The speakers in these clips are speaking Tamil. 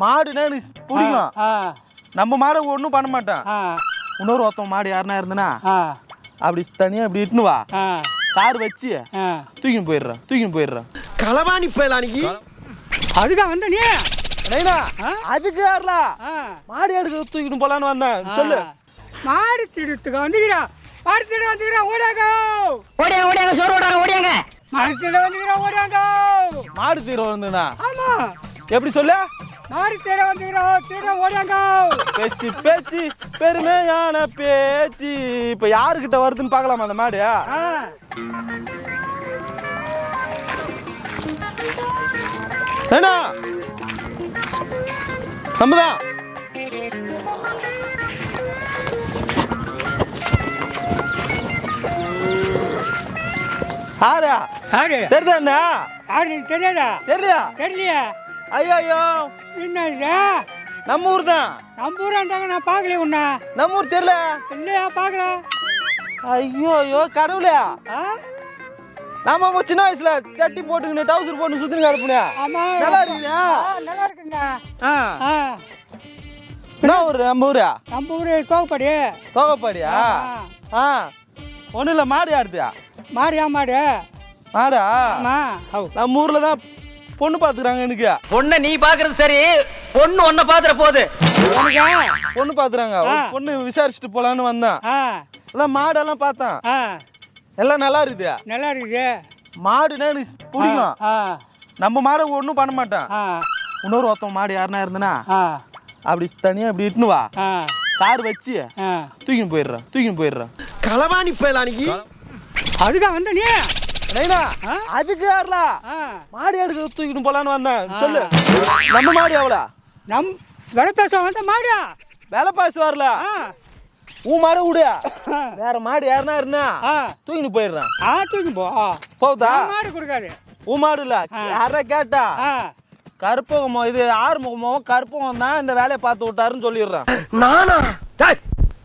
மாடுனா எனக்கு பிடிக்கும். நம்ம மாடை ஒன்றும் பண்ண மாட்டேன். இன்னொரு ஒருத்தன் மாடு யாருன்னா இருந்தனா அப்படி தனியாக இப்படி இட்டுன்னு வா. கார் வச்சு தூக்கின்னு போயிடுறேன் தூக்கின்னு போயிடுறேன். களவாணி பயலானிக்கு அதுதான் வந்த நீ? அதுக்கு யாருலா மாடு எடுக்க தூக்கிட்டு போலான்னு வந்தேன். சொல்லு. மாடு திருத்துக்கு வந்துக்கிறா. மாடு திருட வந்துக்கிறா. ஓடாங்க ஓடியாங்க ஓடியாங்க சோறு ஓடாங்க ஓடியாங்க. மாடு திருட வந்துக்கிறா. ஓடாங்க மாடு தீர வந்துண்ணா ஆமா. எப்படி சொல்லு? மாடு திருட வந்துக்கிறா திருட ஓடாங்க பேச்சு பேச்சு பெருமையான பேச்சு. இப்ப யாருக்கிட்ட வருதுன்னு பார்க்கலாமா அந்த மாடு? ஏண்ணா? நம்மதான் ஆரா யாரு? தெரியுதா எனக்கு தெரியாதா? தெரியலையா தெரியலையா. ஐயோ ஐயோ என்ன இது நம்ம ஊர் தான். நம்ம ஊரா இருந்தாங்க நான் பார்க்கல உன்னை. நம்ம ஊர் தெரியல. இல்லையா பார்க்கல. ஐயோ ஐயோ கடவுளே. ஆ? நாம அப்ப சின்ன வயசுல சட்டி போட்டுக்கின்னு டவுசர் போட்டு சுத்தின்னு கிடப்புனே ஆமா. நல்லா இருக்குதா? ஆ, நல்லா இருக்குங்க. ஆ. என்ன ஊர் நம்ம ஊரா? நம்ம ஊரு கோவப்படி தோகப்பாடியா? ஆ ஒன்றும் இல்லை மாடு யாருதியா மாடு ஏன் மாடு. மாடா? நம்ம ஊர்ல தான் பொண்ணு பார்த்துக்கிறாங்க எனக்கு. பொண்ணை நீ பாக்குறது சரி பொண்ணு ஒன்ன பாத்துற போகுது பொண்ணு பார்த்துறாங்க ஆ. பொண்ணு விசாரிச்சுட்டு போலான்னு வந்தேன். அதான் மாடெல்லாம் பார்த்தேன். எல்லாம் நல்லா இருக்குது. நல்லா இருக்குது. மாடுனா எனக்கு பிடிக்கும். நம்ம மாடை ஒன்றும் பண்ண மாட்டேன். இன்னொரு ஒருத்தன் மாடு யாருன்னா இருந்தனா அப்படி தனியாக இப்படி இட்டுன்னு வா. கார் வச்சு தூக்கின்னு போயிடுறேன் தூக்கின்னு போயிடுறேன். களவாணி பயலானிக்கு அதுதான் வந்த நீ? நைனா? அதுக்கு யாருலா மாடு எடுக்க தூக்கிட்டு போலான்னு வந்தேன். சொல்லு நம்ம மாடு எவ்வளோ நம் விலை பேச வந்த மாடு வேலை பாசு வரல ஆ. உன் மாடை விடு. வேற மாடு யாருன்னா இருந்தா ஆ. தூக்கின்னு போயிடுறேன். ஆ தூக்கி போ. போகுதா? மாடு கொடுக்காது. உன் மாடு இல்ல. யாரா கேட்டா? ஆ. கருப்பகமோ இது ஆறுமுகமோ கருப்பகம் தான் இந்த வேலையை பார்த்து விட்டாருன்னு சொல்லிடுறேன். நானா?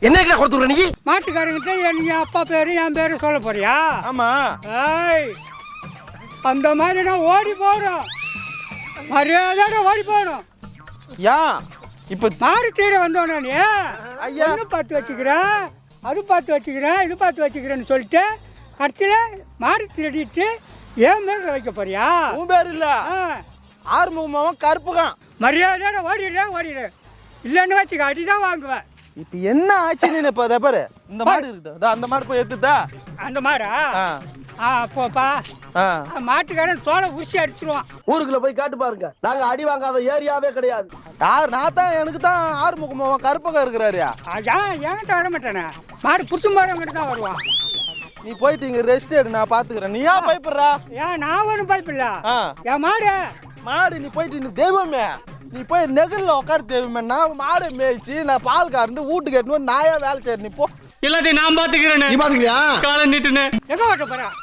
என்ன கிட்ட கொடுத்துற நீ? மாட்டுக்காரங்கிட்ட என் அப்பா பேரு என் பேரு சொல்ல போறியா? ஆமா. ஏய் அந்த மாதிரி நான் ஓடி போகணும். மரியாதையோட ஓடி போகணும். ஏன் இப்ப மாடு தேட வந்தோடனே நீ? ஐயா. பார்த்து வச்சுக்கிறேன் அது பார்த்து வச்சுக்கிறேன் இது பார்த்து வச்சுக்கிறேன்னு சொல்லிட்டு கடைசியில் மாடு திருடிட்டு ஏன் மேல வைக்க போறியா? உன் பேர் இல்ல. ஆறுமுகமாவும் கருப்பகம் மரியாதையோட ஓடிடுறேன் ஓடிடு. இல்லைன்னு வச்சுக்க அடிதான் வாங்குவேன். இப்ப என்ன ஆச்சு நீ இப்ப இதை பாரு. இந்த மாடு இருக்கட்டும். இதோ அந்த மாடு போய் எடுத்துட்டா? அந்த மாடா? ஆ. ஆ போப்பா ஆ. மாட்டுக்காரன் தோலை உரிச்சு அடிச்சிருவான். ஊருக்குள்ள போய் காட்டு பாருங்க. நாங்க அடி வாங்காத ஏரியாவே கிடையாது. யார்? நான் தான் எனக்கு தான் ஆறுமுகமாவும் கருப்பகம் இருக்கிறாரு. என்கிட்ட வர மாட்டானே. மாடு புடிச்சு போறவங்கிட்ட தான் வருவான். நீ போயிட்டு இங்க ரெஸ்ட் எடு நான் பாத்துக்கிறேன். நீ ஏன் பயப்படுறா? ஏன் நான் ஒன்றும் பயப்பில்ல ஆ. என் மாடு. மாடு நீ போயிட்டு நீ தெய்வமே. நீ போய் நெகல்ல உட்காரு தெய்வமே நான் மாடு மேய்ச்சி நான் பால் கறந்து வீட்டுக்கு எட்டுன்னு நாயா வேலை செய்யற நீ போ. எல்லாத்தையும் நான் பாத்துக்கிறேன். நீ பாத்துக்கிறியா? காலை நீட்டுன்னு எங்க ஓட்ட போறேன்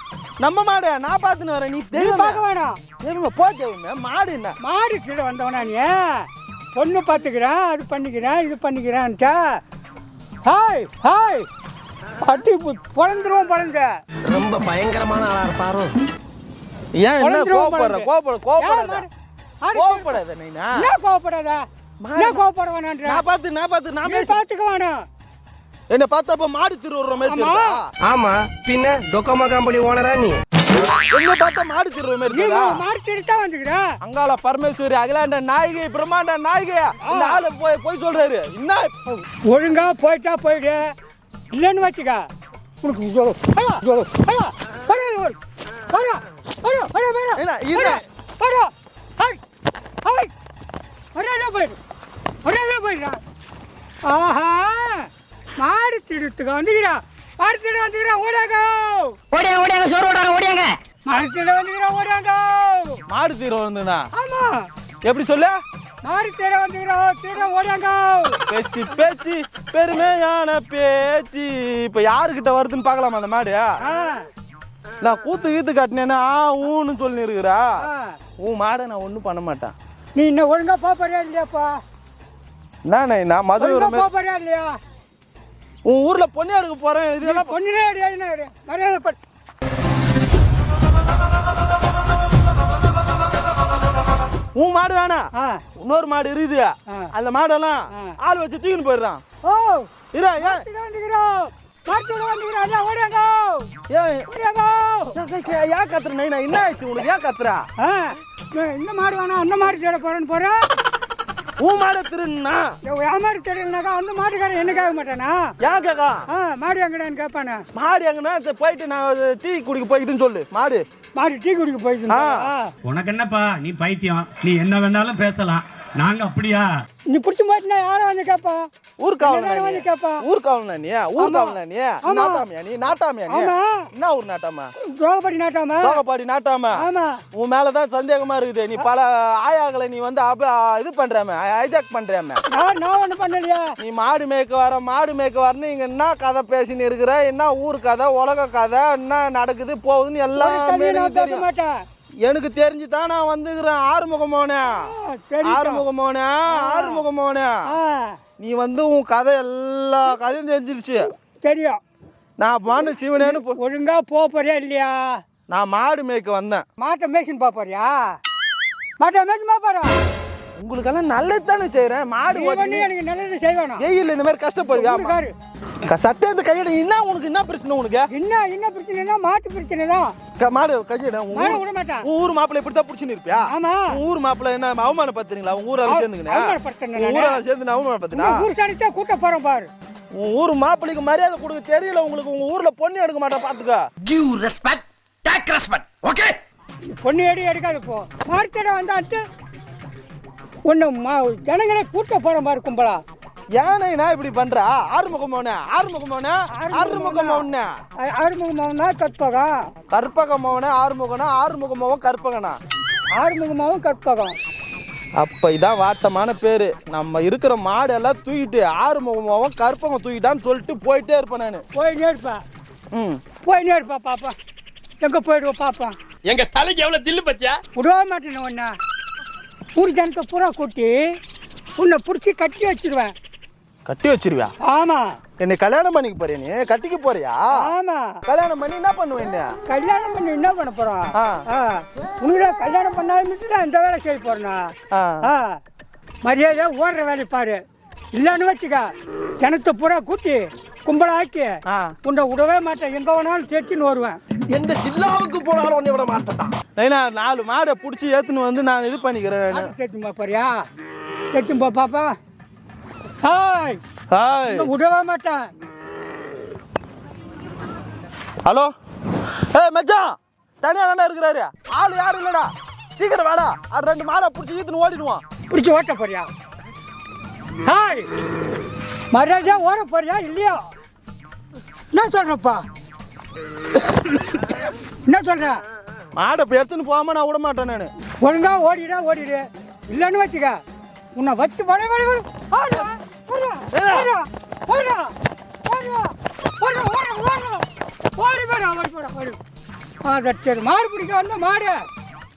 நம்ம மாடு நான் பாத்துன்னு வரேன் நீ தெய்வமே பார்க்க வேணாம். தெய்வமே போ தெய்வமே மாடு என்ன? மாடு திருட வந்தவனா நீ? பொண்ணு பார்த்துக்கிறேன் அது பண்ணிக்கிறேன் இது பண்ணிக்கிறேன்ட்டா. Hi hi. அட்டி பிறந்துருவோம் பிறந்த ரொம்ப பயங்கரமான ஆளா இருப்பாரோ. ஏன் என்ன குழந்தைருவா கோவப்படுற? பாருங்க. கோவப்பட கோவப்படாத நீனா. என்ன கோவப்படாத? என்ன கோவப்பட வேணான்ற நான் பார்த்து நான் பார்த்து நான் பார்த்துக்க வேணாம். என்ன பார்த்தப்ப மாடு திருவுற மாதிரி ஆமா. பின்ன டொக்கோமோ கம்பெனி ஓனரா நீ? என்ன பார்த்தா மாடு திருவுற மாதிரி நீ மாடு திருடி தான் வந்துக்கிற. அங்காள பரமேஸ்வரி அகிலாண்ட நாயகி பிரம்மாண்ட நாயகி. இந்த ஆளு போய் போய் சொல்றாரு. என்ன? ஒழுங்கா போயிட்டா போயிடு. இல்லைன்னு வச்சுக்க. உனக்கு ஐயா, ஐயா, ஐயா, ஐயா, ஐயா, என்ன, ஐயா, இரு. ஐயா, ஹாய், ஹாய், மரியாதையா போயிடு, மரியாதையா போயிடுடா. ஆஹா! மாடு திருத்துக்கு வந்துக்கிறா. மாடு திருட வந்துக்கிறா. ஓடாங்க ஓடியாங்க ஓடியாங்க சோறு ஓடாங்க ஓடியாங்க. மாடு திருட வந்துக்கிறா ஓடாங்க மாடு தீர வந்துண்ணா ஆமா. எப்படி சொல்லு? மாடு திருட வந்துக்கிறா திருட ஓடாங்க பேச்சு பேச்சு பெருமையான பேச்சு. இப்ப யாருக்கிட்ட வருதுன்னு பார்க்கலாமா அந்த மாடு? நான் கூத்து கீத்து கட்டினேன்னா ஊன்னு சொல்லி இருக்கிறா. உன் மாடை நான் ஒன்றும் பண்ண மாட்டேன். நீ இன்னும் ஒழுங்கா போறியா இல்லையாப்பா? என்ன நான் மதுரை போறியா இல்லையா? உன் ஊர்ல பொண்ணு எடுக்க போறேன்? இதெல்லாம் பொண்ணுனே அடியாது மரியாதை பட் உன் மாடு வேணாம் ஆ. இன்னொரு மாடு இருக்குது. அந்த மாடெல்லாம். ஆள் வச்சு தூக்கின்னு போயிடுறான். ஓ. இரா வந்துக்கிறோம் அண்ணா ஓடியாங்க. ஏன் ஓடியாங்க. ஏன் கத்துற? நைனா என்ன ஆயிடுச்சு உனக்கு? ஏன் கத்துறா? இந்த மாடு வேணாம் அந்த மாடு தேட போறேன்னு போறேன் உன் மாடை திருன்னா என் மாடு தேடலனாக்கா அந்த மாட்டுக்காரன் என்ன கேட்க மாட்டானா? ஏன் கேக்கா ஆ மாடு எங்கடான்னு கேட்பானே மாடு எங்கன்னா போயிட்டு நான் டீ குடிக்க போய்க்குதுன்னு சொல்லு. மாடு. மாடு டீ குடிக்க ஆ. உனக்கு என்னப்பா? நீ பைத்தியம். நீ என்ன வேணாலும் பேசலாம். நாங்க அப்படியா? நீ பிடிச்சி போயிட்டுனா யாரும் வந்து கேட்பா ஊர்காவலனா எல்லாரும் நீ? வந்து கேட்பா ஊர்காவலனா நீ? ஊர்காவலனா நீ? ஆமா. நாட்டாமியா நீ? நாட்டாமியா நீ? ஆமா. என்ன ஊர் நாட்டாமா துரோகப்படி நாட்டாமா தோகப்பாடி நாட்டாமா ஆமா. உன் மேலதான் சந்தேகமா இருக்குது. நீ பல ஆயாக்களை நீ வந்து அப இது பண்றாம ஹைஜாக் பண்றாம. நான் நான் ஒன்றும் பண்ணலையா? நீ மாடு மேய்க்க வர மாடு மேய்க்க வரன்னு இங்க என்ன கதை பேசின்னு இருக்கிற? என்ன ஊர் கதை? உலக கதை? என்ன நடக்குது? போகுதுன்னு எல்லாமே தெரியும். மாட்டேன். எனக்கு தெரிஞ்சு தான் நான் வந்துக்கிறேன். ஆறுமுகமோனே ஆறுமுகமோனே ஆறுமுகமோனே நீ வந்து உன் கதை எல்லா கதையும் தெரிஞ்சிருச்சு. தெரியும் நான் மாடு சிவனேன்னு ஒழுங்கா போறியா இல்லையா? நான் மாடு மேய்க்க வந்தேன். மாட்டை மேய்ச்சின்னு போறியா? மாட்டை மேய்ச்சி போறா உங்களுக்கெல்லாம் நல்லது தானே செய்கிறேன் மாடு எனக்கு நல்லது செய்வேணும் வெயில் இந்த மாதிரி கஷ்டப்படுவியா? சட்டை கையிட. என்ன உனக்கு என்ன பிரச்சனை உனக்கு? என்ன என்ன பிரச்சனைனா மாட்டு பிரச்சனை தான். க- மாடு கையிட. மாடு ஊர் விட மாட்டான் உன் ஊர் மாப்பிள்ளை இப்படி தான் பிடிச்சின்னு இருப்பியா? ஆமா. ஊர் மாப்பிள்ளை என்ன அவமானப்படுத்துறீங்களா? உன் ஊரால உன் நானு. ஊரால சேர்ந்து அவமானப்படுத்தினா உங்க ஊர் சாணிச்சா கூட்ட போறோம் பாரு. உன் ஊர் மாப்பிள்ளைக்கு மரியாதை கொடுக்க தெரியல உங்களுக்கு. உங்க ஊர்ல பொண்ணு எடுக்க மாட்டா பாத்துக்க. Give respect, take respect. Okay? பொண்ணு எடி எடுக்காது போ. மார்க்கெட்டை வந்தாட்டு ஒன்று மா ஜனங்களே கூட்ட போற மாதிரி கும்பலா? ஏனைனா இப்படி பண்றா? ஆறுமுகமோனே ஆறுமுகமோனே ஆறுமுகமோனே ஆறுமுகமாவனா கற்பகம் கற்பகமோனே ஆறுமுகனா? ஆறுமுகமோவன் கற்பகனா? ஆறுமுகமாவும் கற்பகம். அப்ப இதான் வாட்டமான பேரு. நம்ம இருக்கிற மாடு எல்லாம் தூக்கிட்டு ஆறுமுகமாவும் கற்பகம் தூக்கிட்டான்னு சொல்லிட்டு போயிட்டே இருப்பேன் நான். போயினே இருப்பா ம். போயினே இருப்பா பாப்பா. எங்கே போயிடுவோம் பாப்பா? எங்க தலைக்கு எவ்வளவு தில்லு பத்தியா? விடவே மாட்டேன் ஒன்றா ஊர் ஜனத்தை பூரா கூட்டி உன்னை பிடிச்சி கட்டி வச்சிருவேன். கட்டி வச்சிருவியா? ஆமாம் என்னை கல்யாணம் பண்ணிக்க போறியா நீ? கட்டிக்க போறியா? ஆமாம் கல்யாணம் பண்ணி என்ன பண்ணுவேன் என்ன? கல்யாணம் பண்ணி என்ன பண்ண. ஆ. உனக்கு கல்யாணம் பண்ணாதுட்டு தான் இந்த வேலை செய்ய போகிறேண்ணா ஆ. ஆ. மரியாதை ஓடுற வேலையை பாரு. இல்லைன்னு வச்சுக்க ஜனத்தை பூரா கூட்டி கும்பலாக்கி ஆ. உன்னை விடவே மாட்டேன். எங்கே வேணாலும் தேய்ச்சின்னு வருவேன். எந்த ஜில்லாவுக்கு போனாலும் உன்னை விட மாட்டேன் நைனா நாலு மாடை பிடிச்சி ஏத்துன்னு வந்து நான் இது பண்ணிக்கிறேன் நான். தேய்ச்சும் பாப்பாரியா தேய்ச்சும் போ பாப்பா. ஹாய் ஹாய் விடவே மாட்டேன் ஹலோ ஏய் மச்சான் தனியா தானே இருக்கிறாரு? ஆள் யாரும் இல்லடா. சீக்கிரம் வாடா. அது ரெண்டு மாடை பிடிச்சி ஈத்துன்னு ஓடிடுவான். பிடிச்சி ஓட்ட போறியா? ஹாய் மரியாதையா ஓட போறியா? இல்லையா? என்ன சொல்றப்பா? என்ன சொல்ற? மாடை இப்போ எடுத்துன்னு போகாம நான் விட மாட்டேன் நான். ஒழுங்கா ஓடிடா ஓடிடு. இல்லைன்னு வச்சுக்க. உன்னை வச்சு வட வட வட ஆ சரி. மாடு பிடிக்க வந்த மாடு.